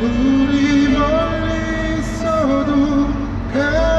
우리 멀리 있어도 가.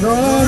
No.